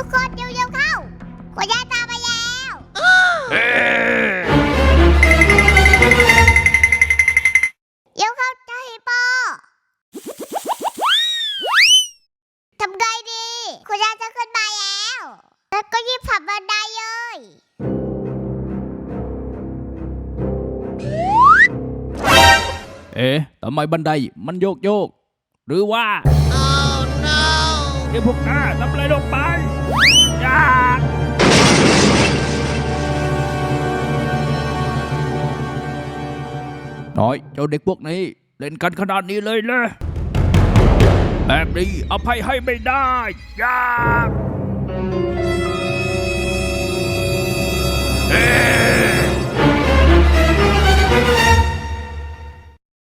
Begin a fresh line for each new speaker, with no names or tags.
ทุกคนเร็วๆเข้าคุณย่าตามมาแล้วเร็วเข้าจ้าฮิปโปทำไงดีคุณย่าจะขึ้นมาแล้วแล้วก็ยิบผับบันไดเลย
เอ๊ะทำไมบันไดมันโยกโยก หรือว่า oh no เดี๋ยวพวกข้าทำอะไรลง น้อย เจ้าเด็กพวกนี้ เล่นกันขนาดนี้เลยเลยแบบนี้อภัยให้ไม่ได้ย่าก